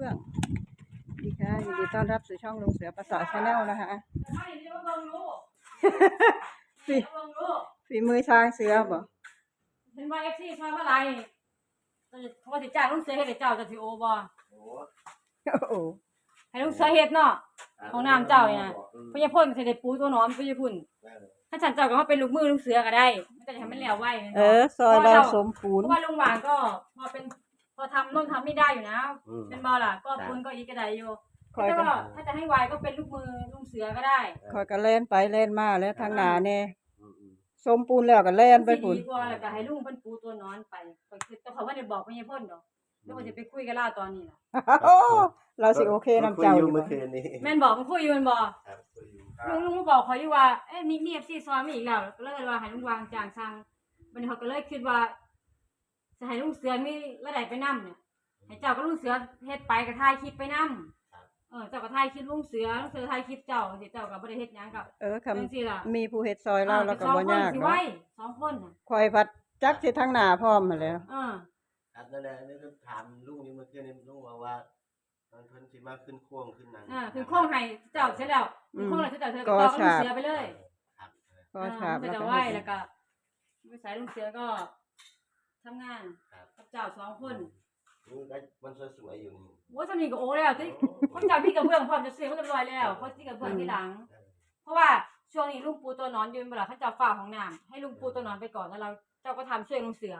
ฟื่องดีค่ะยินดีต้อนรับสู่ช่องลุงเสือภาษาชาแนลนะคะไม่เดี๋ยวเบิ่งลูกฝีเดี๋ยวเบิ่งลูกฝีมือช้างเสือบ่เห็นว่าเอฟซีชอบอะไรเขาว่าสิจ้างลุงเสือเฮ็ดให้เจ้าจะสิโอบ่โอ้โอ้โหให้ลุงเสือเฮ็ดเนาะของน้ำเจ้าเนี่ยพญาพ่นสิได้ปูตัวหนอนพญาพุ่นถ้าฉันเจ้าก็มาเป็นลูกมือลุงเสือก็ได้มันก็จะทำให้แล้วไวเออซอยเราสมปูเพนราะว่าลุงหวานก็พอเป็นพ อทำน่นทำนี่ได้อยู่นะอืม เป็นบ่ล่ะก็ปุนก็อีกก็ได้อยู่คอยแล้วกัก็ถ้าจะให้ไวก็เป็นลูกมือลุงเสือก็ได้คอยกันเล่นไปเล่นมาแล้วทางหนาแน่อืมอืมสมปูนแล้วก็เล่นไปสิพุ่นดีกว่าแล้วก็ให้ลุงเพิ่นปูตัวหนอนไปก็คือแต่เขาว่าได้บอกพญาพ่นดอกแล้วก็จะไปคุยกับล่าตอนนี้ล่ะโอ้เราสิโอเคน้ำเจ้าคุอยยู่เมื่บ่อคืนนี้แม่นบอกมันคุยอยู่แมันบอกครับคุยอยู่ลุงลุงมาบอกเขาอยู่ว่าเอ้ยมีมีเอฟซีซอยมาอีกแล้วก็เลยว่าให้ลุงวางจางช่างบัดนี้เขาก็เลยคิดว่า จะให้ลุงเสือมีระดับไปนํเนี่ยให้เจ้าก็ลุงเสือเฮ็ดไปก็ถ่ายคลิปไปนํเออเจ้าก็ถ่ายคลิปลุงเสือลุงเสือถ่ายคลิปเจ้าสิเจ้าก็บ่ได้เฮ็ดหยังกับเออคจังซี่ล่ะำมีผู้เฮ็ดซอยเราแล้วก็สองบ่คนยากสิเนาะไว้สองคนน่ะคอยพัดจักสิทางหน้าพร้อมมาแล้ว เออ ครับนั่นแหละนี่ก็ถามลุงนี่เมื่อคืนนี้ลุงบอกว่ามันเพิ่นสิมาขึ้นโค้งขึ้นหนังอ่าคือโค้งให้เจ้าเสร็จแล้วอืมโค้งแล้วเสร็จแล้วเธอก็ก็ต่อกับลุงฉาบเสือไปเลยครับ ก็อ่าฉาบมันแล้วก็ก็ไหว้เฮ็ดแล้วก็วิสัยลุงเสือก็ ทำงานครับ กับเจ้าสองคนนี่ก็มันสวยๆอยู่นี่ว่าสำนีก็โอ้แล้วที่คนเจ้าพี่กับเบื้องพร้อมจะเสียมันเรียบร้อยแล้วเขาที่กับเบื้องที่หลัง เพราะว่าช่วงนี้ลุงปูตัวนอนยืนเวลาเขาเจ้าฝ่าของน้ำให้ลุงปูตัวนอนไปก่อนแล้วเราเจ้าก็ทำช่วยลุงเสือ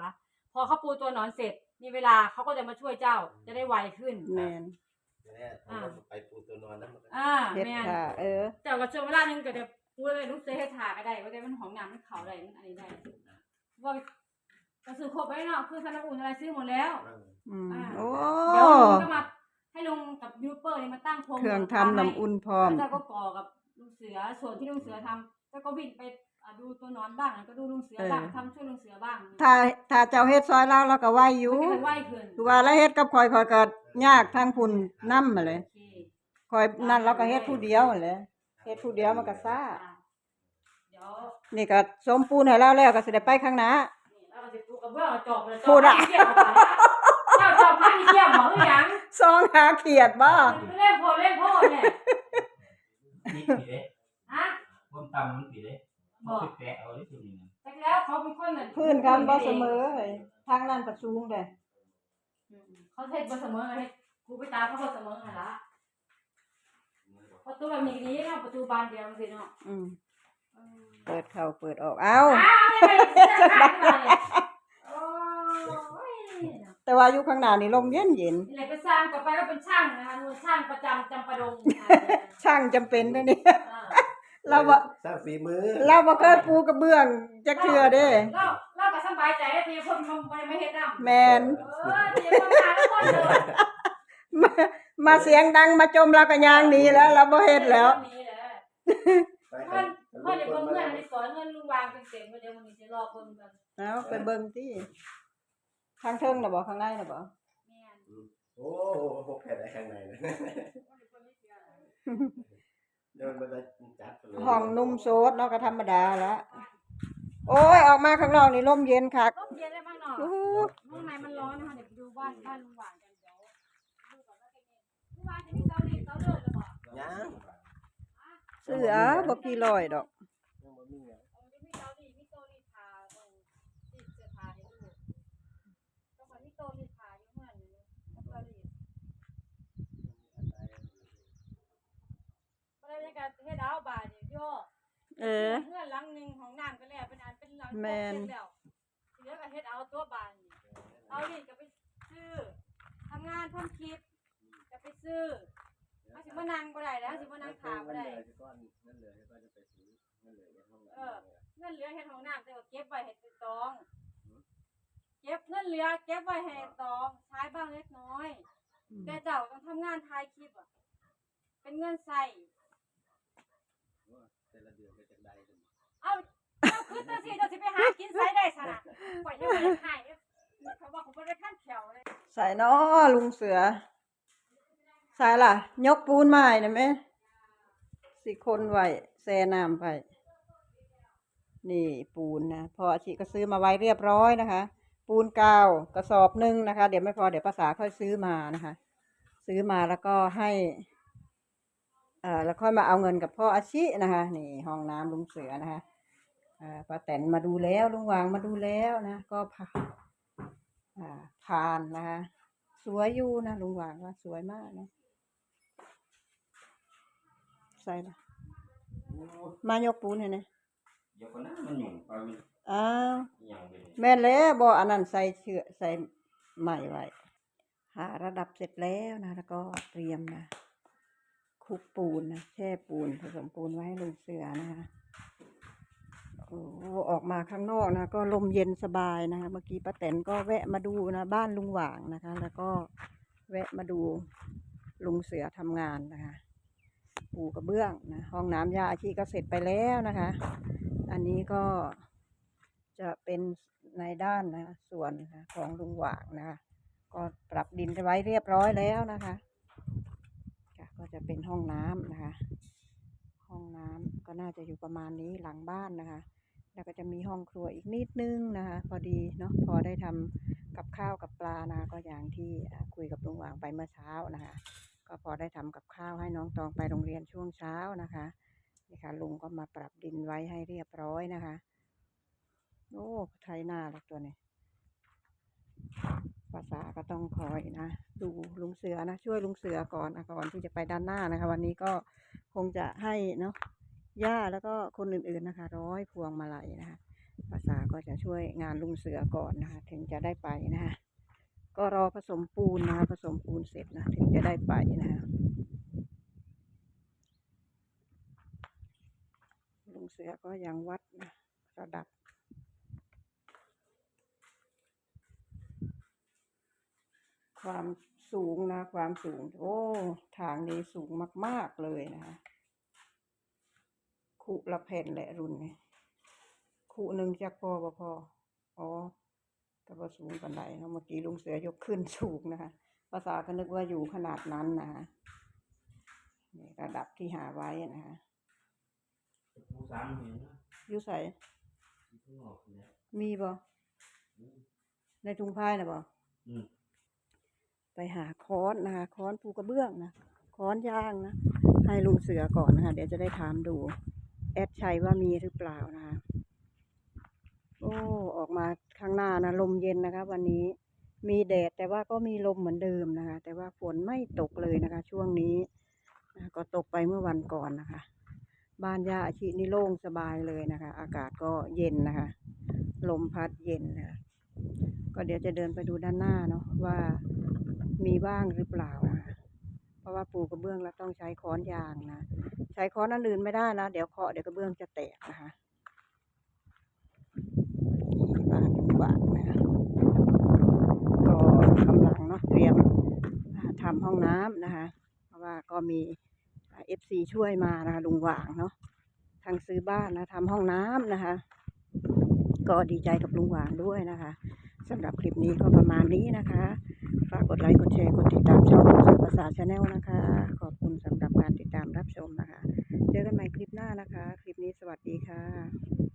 พอเขาปูตัวนอนเสร็จมีเวลาเขาก็จะมาช่วยเจ้าจะได้ไวขึ้น แม่นเนี่ยผมก็ไปปูตัวนอนนั้นมันก็อ่าเฮ็ดแม่นค่ะ เออเจ้าก็ช่วงเวลาหนึงก็จะปูเลยลุงเสือให้ถาก็ได้ว่าแต่มันของน้ำมันเขาได้มันอันนี้ได้ว่า ก็ซื้อครบไว้เนาะคือสนับอุ่นอะไรซื้อหมดแล้ว อืมอ่า โอ้เดี๋ยวลุงก็มาให้ลุงกับยูทูบเบอร์นี่มาตั้งโครงเครื่องทำน้ำอุ่นพร้อม แล้วเจ้าก็ก่อกับลุงเสือส่วนที่ลุงเสือทำเจ้าก็วิ่งไปอ่าดูตัวนอนบ้างแล้วก็ดูลุงเสือบ้างเออ ทำช่วยลุงเสือบ้างถ้าถ้าเจ้าเฮ็ดซอยเราเราก็ไหวอยู่มันก็จะไหวขึ้นคือว่าแล้วเฮ็ดกับคอยคอยก็ยากทางพุ่นนำมาเลยโอเคคอยนั่นเราก็เฮ็ดผู้เดียวนั่นแหละเฮ็ดผู้เดียวมันก็ซ่า อะเดี๋ยว นี่ก็สมปูนให้เราแล้วก็สิได้ไปข้างหน้า นี่เราก็จะปูกระเบื้องเอาจอบเลยพูดอะเกี่ยวกับเจ้าจอบพันเกี่ยวหมอหรือยังซองหาเขียดบ่เล่นพอเล่นพ่อเนี่ยนี่ปีเด้ฮะผมตำมันปีเด้บ่ไปแปะเอาได้ตัวนี้นะแต่แล้วเขาเป็นคนเหมือนพื้นกันบ่เสมอเฮ้ยทางนั้นก็สูงเด้อืมเขาเทศบ่เสมอเลยกูไปตามเขาบ่เสมอหั่นละประตูแบบนี้ดีเนาะประตูบานเดียวสิเนาะอืมอืมเปิดเข้าเปิดออกเอ้า อ้าวไม่ไม่จะขาดมาเนี่ยโอ้ ยแต่ว่าอยู่ข้างหน้านี่ลมเย็นเย็นนี่แหละเป็นช่างต่อไปก็เป็นช่างนะคะหนูช่างประจำจำปาดงนะคะช่างจำเป็นเด้อนี่อ่าเราบ่สร้างฝีมือเราบ่เคยปูกระเบื้องจักเทื่อเด้เราเราก็สบายใจได้พี่คนมันบ่ได้ไม่เฮ็ดนำแม่นเออพี่คนหาทุกคนเลย มามาเสียงดังมาจมเราก็ย่างหนีแล้ว เราบ่เฮ็ดแล้วนี่แหละไปเพื่อนกันเพื่อนเดี๋ยวเพิ่นเพื่อนไปสอนเงินลุงวางเป็นเสียงเดี๋ยววันนี้สิรอเพิ่นกัน เอาไปเบิ่งติ ข้างเทิงน่ะบ่ข้างในน่ะบ่แม่นโอ้โหพกแผ่นไอ้ข้างในนะเดินมาได้จัดเลยห้องนุ่มโซดเนาะก็ธรรมดาละโอ้ยออกมาข้างนอกนี่ลมเย็นคักต้มเย็นได้บ้างเนาะอู้หูข้างในมันร้อนนะคะเดี๋ยวไปดูบ้านบ้านลุงหวางกันเดี๋ยวดูก่อนว่าเป็นไงลุงหวางจะมีเตารีเตาเลือดหรือเปล่ายัง เสือบ่กี่ร้อยดอก ยังบ่มีไง เออจะมีเตารีดมีโตรีดผ้าตรงรีดเสื้อผ้าให้ดูต้องมามีโตรีดผ้าอยู่เหมือนอยู่เตารีดบ่ได้มีการ เฮ็ดเอาบาดนี่โยเออ เพื่อนหลังหนึงของน้ำก็แล้วเป็นอันเป็นหลังแม่น เสร็จแล้วทีเหลือก็เฮ็ดเอาตัวบานนี่เอารีดก็ไปซื้อทำงานทำคลิปก็ไปซื้อเอาสิมานั่งบ่ได้แล้วสิมานั่งถามบ่ได้เงินเหลือที่ก้อนเงินเหลือที่ก้อนจะไปซื้อเงินเหลือในห้องเออน้ำเงินเหลือเฮ็ดของน้ำแต่ว่าเก็บไว้ให้ตองเก็บเงินเหลือเก็บไว้ให้ตองใช้บ้างเล็กน้อย แต่เจ้าต้องทำงานถ่ายคลิปอะ เป็นเงินใส่แต่ละเดือนก็จะได้กันเอาเจ้าคือจังซี่เจ้าสิไปหากินไสได้ซะน่ะปล่อยให้มันหายเด้อเขาบอกเขาบ่ได้ขั้นแถวเลยใส่น้อลุงเสือ ใส่ล่ะ ยกปูนมาให้นะแม่สิคนไว้แช่น้ำไป นี่ปูนนะพออาชิก็ซื้อมาไว้เรียบร้อยนะคะ ปูนกาวกระสอบหนึ่งนะคะ เดี๋ยวไม่พอเดี๋ยวภาษาค่อยซื้อมานะคะ ซื้อมาแล้วก็ให้ เอ่อแล้วค่อยมาเอาเงินกับพ่ออาชินะคะนี่ห้องน้ำลุงเสือนะคะอ่าป้าแตนมาดูแล้วลุงวางมาดูแล้วนะ ก็พาอ่าผ่านนะคะสวยอยู่นะลุงวางว่าสวยมากนะใส่ละมายกปูนเห็นไหมเดี๋ยวก่อนนะมันหยุ่งไปมันอ้าวหยังไปเลยแม่นแล้วบออันนั้นใส่เชือกใส่ใหม่ไว้หาระดับเสร็จแล้วนะ แล้วก็เตรียมนะ คลุกปูนนะแช่ปูนผสมปูนไว้ให้ลูกเสือนะคะโอ้ออกมาข้างนอกนะก็ลมเย็นสบายนะคะเมื่อกี้ป้าแตนก็แวะมาดูนะบ้านลุงหว่างนะคะ แล้วก็แวะมาดูลุงเสือทำงานนะคะปูกระเบื้องนะห้องน้ำยาอาชีก็เสร็จไปแล้วนะคะ อันนี้ก็จะเป็นในด้านนะส่วนนะของลุงหว่างนะคะก็ปรับดินไว้เรียบร้อยแล้วนะคะ ก็จะเป็นห้องน้ำนะคะ ห้องน้ำก็น่าจะอยู่ประมาณนี้หลังบ้านนะคะ แล้วก็จะมีห้องครัวอีกนิดนึงนะคะ พอดีเนาะพอได้ทำกับข้าวกับปลานะก็อย่างที่คุยกับลุงหว่างไปเมื่อเช้านะคะ ก็พอได้ทำกับข้าวให้น้องตองไปโรงเรียนช่วงเช้านะคะนี่ค่ะลุงก็มาปรับดินไว้ให้เรียบร้อยนะคะ โอ้ไทยหน้าแล้วตัวนี้ ภาษาก็ต้องคอยนะ ดูลุงเสือนะ ช่วยลุงเสือก่อนนะก่อนที่จะไปด้านหน้านะคะ วันนี้ก็คงจะให้เนาะย่าแล้วก็คนอื่นๆนะคะ ร้อยพวงมาลัยนะคะภาษาก็จะช่วยงานลุงเสือก่อนนะคะ ถึงจะได้ไปนะคะก็รอผสมปูนนะคะผสมปูนเสร็จนะถึงจะได้ไปนะคะลุงเสือก็ยังวัดนะระดับ ความสูงนะ ความสูง โอ้ทางนี้สูงมาก ๆ เลยนะคะขุละแผ่นแหละรุ่นนี้ขุหนึ่งจากพอบ่พออ๋อแต่ว่าสูงปันไดเนาะเมื่อกี้ลุงเสือยกขึ้นสูงนะคะ ภาษาก็นึกว่าอยู่ขนาดนั้นนะคะนี่ระดับที่หาไว้นะคะผู้สามเห็นนะอยูใส่ที่ข้างนอกเนี่ยมีบ่ในถุงผ้านะบ่อืม ไปหาค้อนนะคะค้อนปูกระเบื้องนะค้อนย่างนะให้ลุงเสือก่อนนะคะ เดี๋ยวจะได้ถามดู แอดชัยว่ามีหรือเปล่านะคะโอ้ออกมาข้างหน้านะลมเย็นนะคะ วันนี้มีแดดแต่ว่าก็มีลมเหมือนเดิมนะคะ แต่ว่าฝนไม่ตกเลยนะคะ ช่วงนี้นะก็ตกไปเมื่อวันก่อนนะคะ บ้านยาอาชีนี่โล่งสบายเลยนะคะ อากาศก็เย็นนะคะ ลมพัดเย็นนะคะก็เดี๋ยวจะเดินไปดูด้านหน้าเนาะว่า มีบ้างหรือเปล่านะคะเพราะว่าปูกระเบื้องแล้วต้องใช้ค้อนยางนะใช้ค้อนอันอื่นไม่ได้นะเดี๋ยวเคาะเดี๋ยวกระเบื้องจะแตกนะคะนี่บ้านลุงบางนะคะก็กำลังเนาะเตรียมอ่าทำห้องน้ำนะคะ เพราะว่าก็มีเอฟซีช่วยมานะคะลุงหว่างเนาะทางซื้อบ้านนะทำห้องน้ำนะคะ ก็ดีใจกับลุงหว่างด้วยนะคะ สำหรับคลิปนี้ก็ประมาณนี้นะคะ ฝากกดไลค์ กดแชร์ กดติดตามช่องสุภาษาชาแนลนะคะ ขอบคุณสำหรับการติดตามรับชมนะคะ เจอกันใหม่คลิปหน้านะคะ คลิปนี้สวัสดีค่ะ